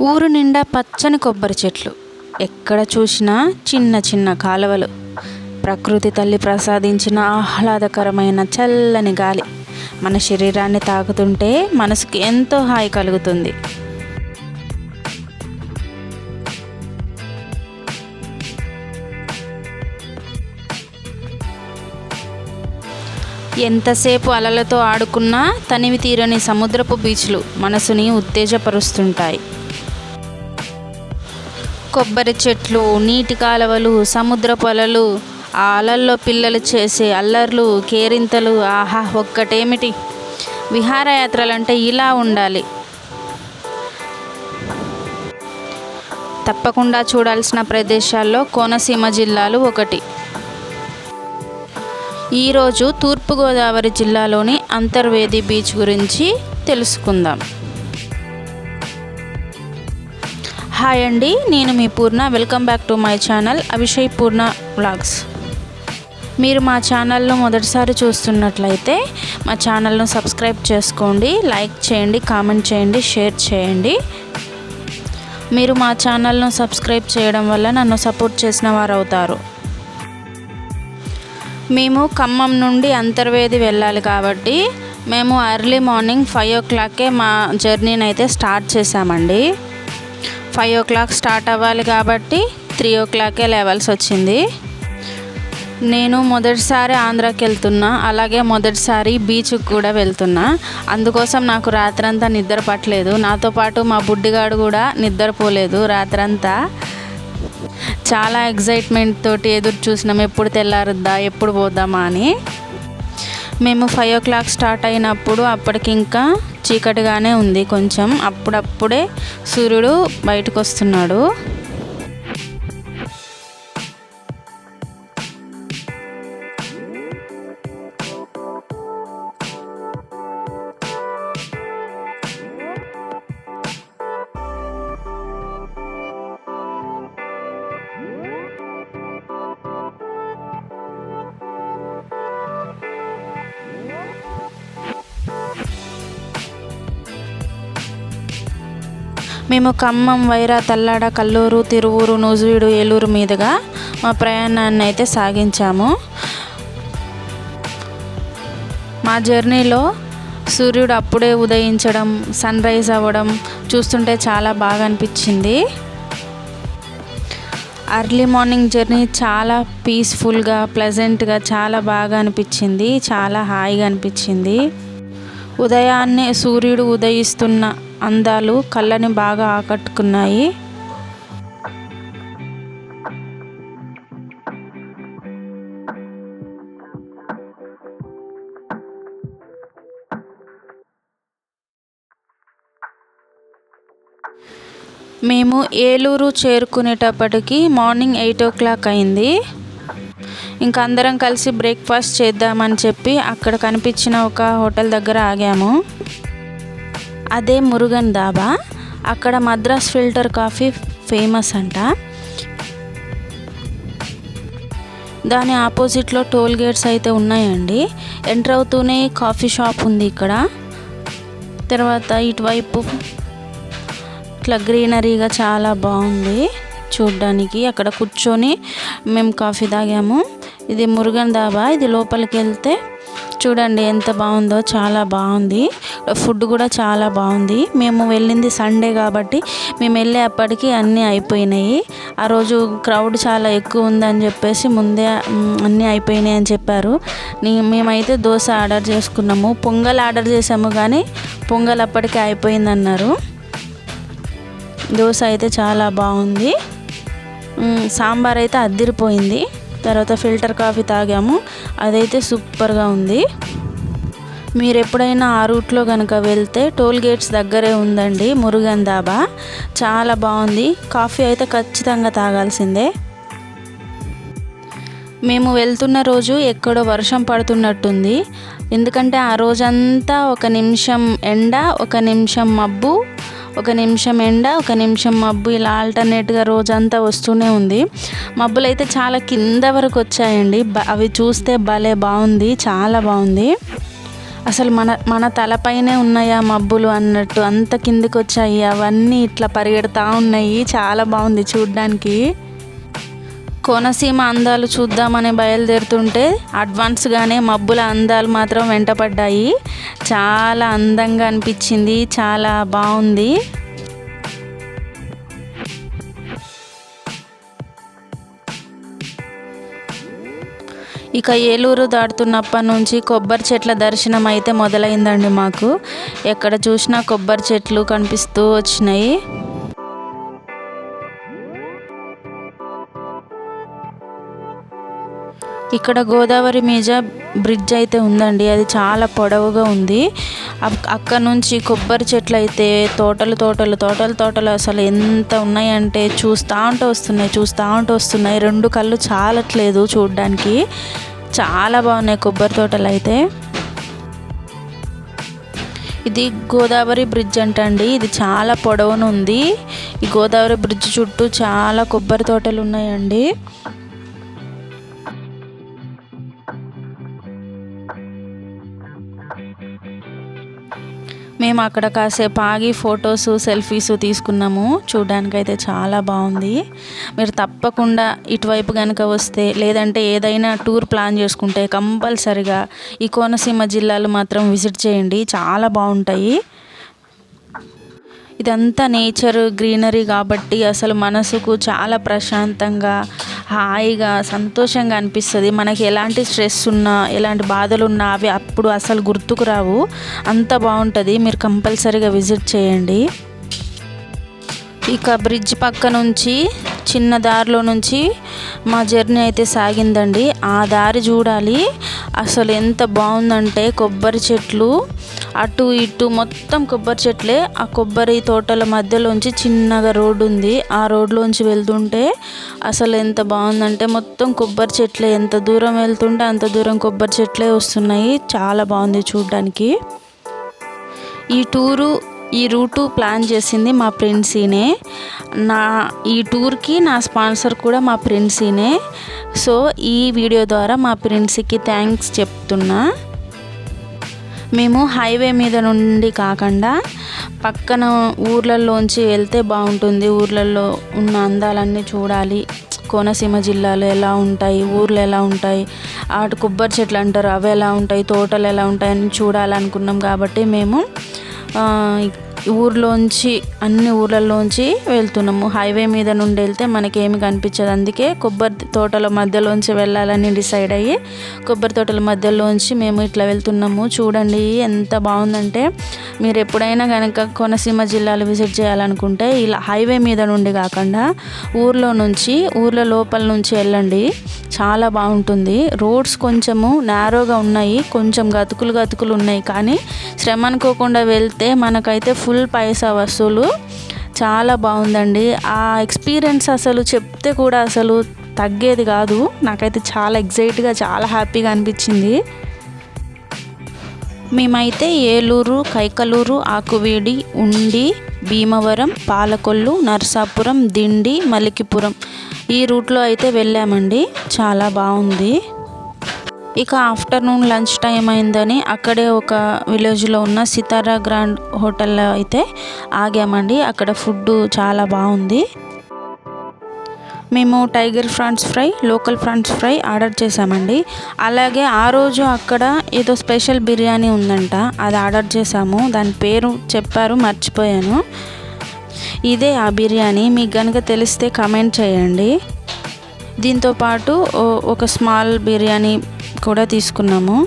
ఊరు నిండా పచ్చని కొబ్బరి చెట్లు. ఎక్కడ చూసినా చిన్న చిన్న కాలువలు. ప్రకృతి తల్లి ప్రసాదించిన ఆహ్లాదకరమైన చల్లని గాలి. మన శరీరాన్ని తాకుతుంటే మనసుకి ఎంతో హాయి కలుగుతుంది. ఎంతసేపు అలలతో ఆడుకున్నా తనివి తీరని సముద్రపు బీచ్లు మనసుని ఉత్తేజపరుస్తుంటాయి. కొబ్బరి చెట్లు నీటి కాలువలు సముద్ర పొలలు ఆ అలల్లో పిల్లలు చేసే అల్లర్లు కేరింతలు ఆహా ఒక్కటేమిటి? విహారయాత్రలంటే ఇలా ఉండాలి. తప్పకుండా చూడాల్సిన ప్రదేశాల్లో కోనసీమ జిల్లాలు ఒకటి. ఈరోజు తూర్పుగోదావరి జిల్లాలోని అంతర్వేది బీచ్ గురించి తెలుసుకుందాం. హాయ్ అండి నేను మీ Purna. Welcome back to my channel Abhishek Purna vlogs మీరు మా ఛానల్ను మొదటిసారి చూస్తున్నట్లయితే మా ఛానల్ను సబ్స్క్రైబ్ చేసుకోండి లైక్ చేయండి కామెంట్ చేయండి షేర్ చేయండి. మీరు మా ఛానల్ను సబ్స్క్రైబ్ చేయడం వల్ల నన్ను సపోర్ట్ చేసిన వారు అవుతారు మేము ఖమ్మం నుండి అంతర్వేది వెళ్ళాలి కాబట్టి మేము ఎర్లీ మార్నింగ్ ఫైవ్ ఓ క్లాక్కే మా జర్నీని అయితే స్టార్ట్ చేసామండి ఫైవ్ ఓ క్లాక్ స్టార్ట్ అవ్వాలి కాబట్టి త్రీ ఓ క్లాకే లేవాల్సి వచ్చింది. నేను మొదటిసారి ఆంధ్రాకి వెళ్తున్నా అలాగే మొదటిసారి బీచ్కి కూడా వెళ్తున్నా. అందుకోసం నాకు రాత్రంతా నిద్ర పట్టలేదు. నాతో పాటు మా బుడ్డిగాడు కూడా నిద్రపోలేదు రాత్రంతా. చాలా ఎగ్జైట్మెంట్ తోటి ఎదురు చూసినాం. ఎప్పుడు తెల్లారుద్దా ఎప్పుడు పోదామా అని. మేము ఫైవ్ ఓ క్లాక్ స్టార్ట్ అయినప్పుడు అప్పటికి ఇంకా చీకటిగానే ఉంది కొంచెం. అప్పుడప్పుడే సూర్యుడు బయటకు వస్తున్నాడు మేము ఖమ్మం వైరా తల్లాడ కల్లూరు తిరువూరు నూజివీడు ఏలూరు మీదుగా మా ప్రయాణాన్ని అయితే సాగించాము. మా జర్నీలో సూర్యుడు అప్పుడే ఉదయించడం సన్ రైజ్ అవ్వడం చూస్తుంటే చాలా బాగా అనిపించింది. అర్లీ మార్నింగ్ జర్నీ చాలా పీస్ఫుల్గా ప్లెజెంట్గా చాలా బాగా అనిపించింది చాలా హాయిగా అనిపించింది. ఉదయాన్నే సూర్యుడు ఉదయిస్తున్న అందాలు కళ్ళని బాగా ఆకట్టుకున్నాయి. మేము ఏలూరు చేరుకునేటప్పటికి మార్నింగ్ ఎయిట్ ఓ క్లాక్ అయింది. ఇంకా అందరం కలిసి బ్రేక్ఫాస్ట్ చేద్దామని చెప్పి అక్కడ కనిపించిన ఒక హోటల్ దగ్గర ఆగాము. అదే మురుగన్ దాబా అక్కడ మద్రాస్ ఫిల్టర్ కాఫీ ఫేమస్ అంట. దాని ఆపోజిట్లో టోల్ గేట్స్ అయితే ఉన్నాయండి. ఎంటర్ అవుతూనే కాఫీ షాప్ ఉంది ఇక్కడ. తర్వాత ఇటువైపు ఇట్లా గ్రీనరీగా చాలా బాగుంది చూడ్డానికి. అక్కడ కూర్చొని మేము కాఫీ తాగాము. ఇది మురుగన్ దాబా ఇది లోపలికి వెళ్తే చూడండి ఎంత బాగుందో చాలా బాగుంది. ఫుడ్ కూడా చాలా బాగుంది. మేము వెళ్ళింది సండే కాబట్టి మేము వెళ్ళే అప్పటికి అన్నీ అయిపోయినాయి. ఆ రోజు క్రౌడ్ చాలా ఎక్కువ ఉందని చెప్పేసి ముందే అన్నీ అయిపోయినాయి అని చెప్పారు. మేమైతే దోశ ఆర్డర్ చేసుకున్నాము. పొంగల్ ఆర్డర్ చేసాము కానీ పొంగల్ అప్పటికే అయిపోయిందన్నారు. దోశ అయితే చాలా బాగుంది. సాంబార్ అయితే అద్దిరిపోయింది. తర్వాత ఫిల్టర్ కాఫీ తాగాము. అదైతే సూపర్గా ఉంది. మీరు ఎప్పుడైనా ఆ రూట్లో కనుక వెళ్తే టోల్ గేట్స్ దగ్గరే ఉందండి మురుగన్ దాబా చాలా బాగుంది. కాఫీ అయితే ఖచ్చితంగా తాగాల్సిందే. మేము వెళ్తున్న రోజు ఎక్కడో వర్షం పడుతున్నట్టుంది. ఎందుకంటే ఆ రోజంతా ఒక నిమిషం ఎండ ఒక నిమిషం మబ్బు. ఒక నిమిషం ఎండ ఒక నిమిషం మబ్బు. ఇలా ఆల్టర్నేట్గా రోజంతా వస్తూనే ఉంది. మబ్బులు అయితే చాలా కింద వరకు వచ్చాయండి. బ- అవి చూస్తే భలే బాగుంది. చాలా బాగుంది. అసలు మన మన తలపైనే ఉన్నాయా మబ్బులు అన్నట్టు అంత కిందికి వచ్చాయి అవన్నీ ఇట్లా పరిగెడతా ఉన్నాయి. చాలా బాగుంది చూడ్డానికి. కోనసీమ అందాలు చూద్దామని బయలుదేరుతుంటే అడ్వాన్స్గానే మబ్బుల అందాలు మాత్రం వెంటపడ్డాయి. చాలా అందంగా అనిపించింది. చాలా బాగుంది. ఇక ఏలూరు దాటుతున్నప్పటి నుంచి కొబ్బరి చెట్ల దర్శనం అయితే మొదలైందండి మాకు. ఎక్కడ చూసినా కొబ్బరి చెట్లు కనిపిస్తూ వచ్చినాయి. ఇక్కడ గోదావరి మీద బ్రిడ్జ్ అయితే ఉందండి. అది చాలా పొడవుగా ఉంది. అక్కడ నుంచి కొబ్బరి చెట్లు అయితే తోటలు తోటలు తోటలు తోటలు అసలు ఎంత ఉన్నాయంటే చూస్తూ ఉంటూ వస్తున్నాయి చూస్తూ ఉంటూ వస్తున్నాయి. రెండు కళ్ళు చాలట్లేదు చూడడానికి. చాలా బాగున్నాయి కొబ్బరి తోటలు అయితే. ఇది గోదావరి బ్రిడ్జ్ అంటండి. ఇది చాలా పొడవునుంది. ఈ గోదావరి బ్రిడ్జ్ చుట్టూ చాలా కొబ్బరి తోటలు ఉన్నాయండి. మేము అక్కడ కాసేపు ఆగి ఫొటోస్ సెల్ఫీస్ తీసుకున్నాము. చూడడానికైతే చాలా బాగుంది. మీరు తప్పకుండా ఇటువైపు కనుక వస్తే లేదంటే ఏదైనా టూర్ ప్లాన్ చేసుకుంటే కంపల్సరిగా ఈ కోనసీమ జిల్లాలు మాత్రం విజిట్ చేయండి. చాలా బాగుంటాయి. ఇదంతా నేచర్ గ్రీనరీ కాబట్టి అసలు మనసుకు చాలా ప్రశాంతంగా హాయిగా సంతోషంగా అనిపిస్తుంది. మనకి ఎలాంటి స్ట్రెస్ ఉన్నా ఎలాంటి బాధలు ఉన్నా అవి అప్పుడు అసలు గుర్తుకు రావు. అంత బాగుంటుంది. మీరు కంపల్సరీగా విజిట్ చేయండి. ఇక బ్రిడ్జ్ పక్క నుంచి చిన్న దారిలో నుంచి మా జర్నీ అయితే సాగిందండి. ఆ దారి చూడాలి. అసలు ఎంత బాగుందంటే కొబ్బరి చెట్లు అటు ఇటు మొత్తం కొబ్బరి చెట్లే. ఆ కొబ్బరి తోటల మధ్యలోంచి చిన్నగా రోడ్డు ఉంది. ఆ రోడ్లోంచి వెళ్తుంటే అసలు ఎంత బాగుందంటే మొత్తం కొబ్బరి చెట్లే. ఎంత దూరం వెళ్తుంటే అంత దూరం కొబ్బరి చెట్లే వస్తున్నాయి. చాలా బాగుంది చూడడానికి. ఈ టూరు ఈ రూటు ప్లాన్ చేసింది మా ప్రిన్సీనే నా ఈ టూర్కి నా స్పాన్సర్ కూడా మా ప్రిన్సీనే సో ఈ వీడియో ద్వారా మా ఫ్రెండ్స్కి థ్యాంక్స్ చెప్తున్నా. మేము హైవే మీద నుండి కాకుండా పక్కన ఊర్లలోంచి వెళ్తే బాగుంటుంది. ఊర్లలో ఉన్న అందాలన్నీ చూడాలి. కోనసీమ జిల్లాలో ఎలా ఉంటాయి? ఊర్లు ఎలా ఉంటాయి? అటు కొబ్బరి చెట్లు అంటారు. అవి ఎలా ఉంటాయి? తోటలు ఎలా ఉంటాయని చూడాలనుకున్నాం కాబట్టి మేము 嗯 ఊర్లోంచి అన్ని ఊర్లలోంచి వెళ్తున్నాము. హైవే మీద నుండి వెళ్తే మనకేమి కనిపించదు. అందుకే కొబ్బరి తోటల మధ్యలోంచి వెళ్ళాలని డిసైడ్ అయ్యి కొబ్బరి తోటల మధ్యలోంచి మేము ఇట్లా వెళ్తున్నాము. చూడండి ఎంత బాగుందంటే మీరు ఎప్పుడైనా కనుక కోనసీమ జిల్లాలు విజిట్ చేయాలనుకుంటే ఇలా హైవే మీద నుండి కాకుండా ఊర్లో నుంచి ఊర్ల లోపల నుంచి వెళ్ళండి. చాలా బాగుంటుంది. రోడ్స్ కొంచెము నేరోగా ఉన్నాయి. కొంచెం గతుకులు గతుకులు ఉన్నాయి. కానీ శ్రమ అనుకోకుండా వెళ్తే మనకైతే ఫుల్ పైసా వసూలు. చాలా బాగుందండి. ఆ ఎక్స్పీరియన్స్ అసలు చెప్తే కూడా అసలు తగ్గేది కాదు. నాకైతే చాలా ఎగ్జైట్గా చాలా హ్యాపీగా అనిపించింది. మేమైతే ఏలూరు కైకలూరు ఆకువీడి ఉండి భీమవరం పాలకొల్లు నర్సాపురం దిండి మలికిపురం ఈ రూట్లో అయితే వెళ్ళామండి. చాలా బాగుంది. ఇక ఆఫ్టర్నూన్ లంచ్ టైం అయిందని అక్కడే ఒక విలేజ్లో ఉన్న సితారా గ్రాండ్ హోటల్లో అయితే ఆగామండి. అక్కడ ఫుడ్ చాలా బాగుంది. మేము tiger prawns fry local prawns fry order చేశామండి. అలాగే ఆ రోజు అక్కడ ఏదో స్పెషల్ బిర్యానీ ఉందంట అది ఆర్డర్ చేశాము. దాని పేరు చెప్పారు మర్చిపోయాను. ఇదే ఆ బిర్యానీ మీకు కనుక తెలిస్తే కమెంట్ చేయండి. దీంతోపాటు ఒక స్మాల్ బిర్యానీ కూడా తీసుకున్నాము.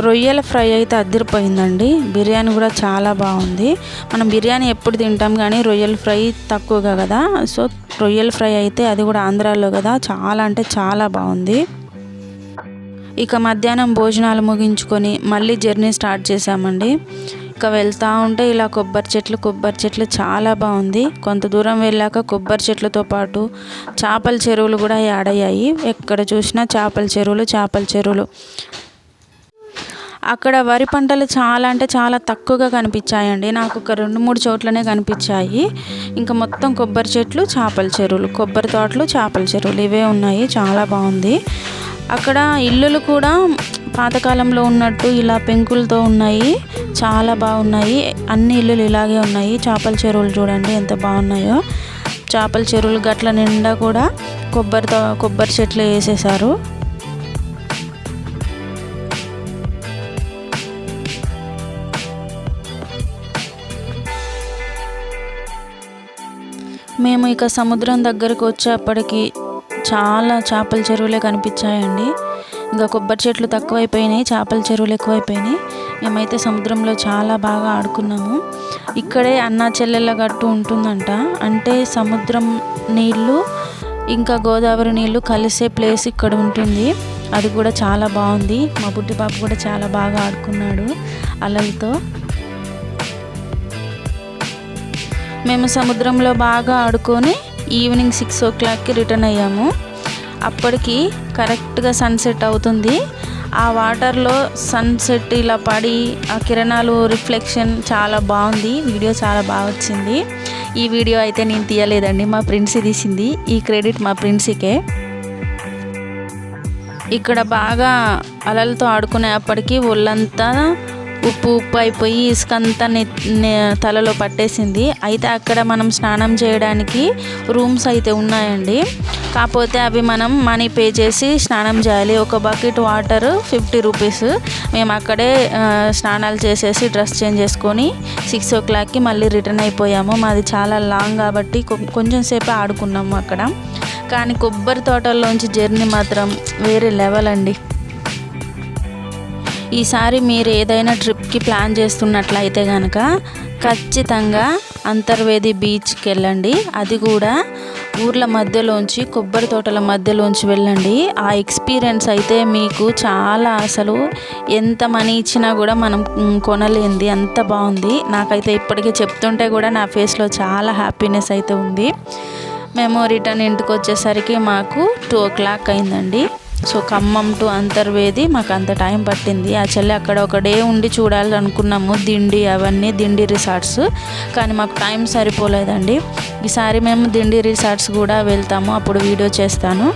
రొయ్యల ఫ్రై అయితే అద్దరిపోయిందండి. బిర్యానీ కూడా చాలా బాగుంది. మనం బిర్యానీ ఎప్పుడు తింటాం కానీ రొయ్యల ఫ్రై తక్కువగా కదా. సో రొయ్యల ఫ్రై అయితే అది కూడా ఆంధ్రాలో కదా. చాలా అంటే చాలా బాగుంది. ఇక మధ్యాహ్నం భోజనాలు ముగించుకొని మళ్ళీ జర్నీ స్టార్ట్ చేసామండి పక్క వెళ్తా ఉంటే ఇలా కొబ్బరి చెట్లు కొబ్బరి చెట్లు చాలా బాగుంది. కొంత దూరం వెళ్ళాక కొబ్బరి చెట్లతో పాటు చేపల చెరువులు కూడా యాడ్ అయ్యాయి. ఎక్కడ చూసినా చేపల చెరువులు చేపల చెరువులు. అక్కడ వరి పంటలు చాలా అంటే చాలా తక్కువగా కనిపించాయండి. నాకు ఒక రెండు మూడు చోట్లనే కనిపించాయి. ఇంకా మొత్తం కొబ్బరి చెట్లు చేపల చెరువులు కొబ్బరి తోటలు చేపల చెరువులు ఇవే ఉన్నాయి. చాలా బాగుంది. అక్కడ ఇల్లులు కూడా పాతకాలంలో ఉన్నట్టు ఇలా పెంకులతో ఉన్నాయి. చాలా బాగున్నాయి. అన్ని ఇల్లులు ఇలాగే ఉన్నాయి. చేపల చెరువులు చూడండి ఎంత బాగున్నాయో. చేపల చెరువులు గట్ల నిండా కూడా కొబ్బరితో కొబ్బరి చెట్లు వేసేసారు మేము ఇక సముద్రం దగ్గరకు వచ్చేప్పటికి చాలా చేపల చెరువులే కనిపించాయండి. ఇంకా కొబ్బరి చెట్లు తక్కువైపోయినాయి చేపల చెరువులు ఎక్కువైపోయినాయి. మేమైతే సముద్రంలో చాలా బాగా ఆడుకున్నాము. ఇక్కడే అన్నా చెల్లెళ్ళ గట్టు ఉంటుందంట. అంటే సముద్రం నీళ్ళు ఇంకా గోదావరి నీళ్ళు కలిసే ప్లేస్ ఇక్కడ ఉంటుంది. అది కూడా చాలా బాగుంది. మా బుడ్డి పాప కూడా చాలా బాగా ఆడుకున్నాడు అలలతో. మేము సముద్రంలో బాగా ఆడుకొని ఈవినింగ్ సిక్స్ ఓ క్లాక్కి రిటర్న్ అయ్యాము. అప్పటికి కరెక్ట్గా సన్సెట్ అవుతుంది. ఆ వాటర్లో సన్సెట్ ఇలా పడి ఆ కిరణాలు రిఫ్లెక్షన్ చాలా బాగుంది. వీడియో చాలా బాగా వచ్చింది. ఈ వీడియో అయితే నేను తీయలేదండి. మా ప్రిన్సీ తీసింది. ఈ క్రెడిట్ మా ప్రిన్సీకే. ఇక్కడ బాగా అలలతో ఆడుకునేప్పటికీ ఒళ్ళంతా ఉప్పు ఉప్పు అయిపోయి ఇసుక అంతా తలలో పట్టేసింది. అయితే అక్కడ మనం స్నానం చేయడానికి రూమ్స్ అయితే ఉన్నాయండి. కాకపోతే అవి మనం మనీ పే చేసి స్నానం చేయాలి. ఒక బకెట్ వాటర్ ఫిఫ్టీ రూపీస్. మేము అక్కడే స్నానాలు చేసేసి డ్రెస్ చేంజ్ చేసుకొని సిక్స్ ఓ క్లాక్కి మళ్ళీ రిటర్న్ అయిపోయాము. మాది చాలా లాంగ్ కాబట్టి కొ- కొంచెం సేపు ఆడుకున్నాము అక్కడ. కానీ కొబ్బరి తోటల్లోంచి జర్నీ మాత్రం వేరే లెవెల్ అండి. ఈసారి మీరు ఏదైనా ట్రిప్కి ప్లాన్ చేస్తున్నట్లయితే కనుక ఖచ్చితంగా అంతర్వేది బీచ్కి వెళ్ళండి అది కూడా ఊర్ల మధ్యలోంచి కొబ్బరి తోటల మధ్యలోంచి వెళ్ళండి. ఆ ఎక్స్పీరియన్స్ అయితే మీకు చాలా అసలు ఎంత మనీ ఇచ్చినా కూడా మనం కొనలేంది. అంత బాగుంది. నాకైతే ఇప్పటికే చెప్తుంటే కూడా నా ఫేస్లో చాలా హ్యాపీనెస్ అయితే ఉంది. మేము రిటర్న్ ఇంటికి వచ్చేసరికి మాకు టూ ఓ క్లాక్ అయిందండి. సో ఖమ్మం టు అంతర్వేది మాకు అంత టైం పట్టింది. ఆ చెల్లి అక్కడ ఒక డే ఉండి చూడాలనుకున్నాము దిండి అవన్నీ దిండి రిసార్ట్స్. కానీ మాకు టైం సరిపోలేదండి. ఈసారి మేము దిండి రిసార్ట్స్ కూడా వెళ్తాము అప్పుడు వీడియో చేస్తాను.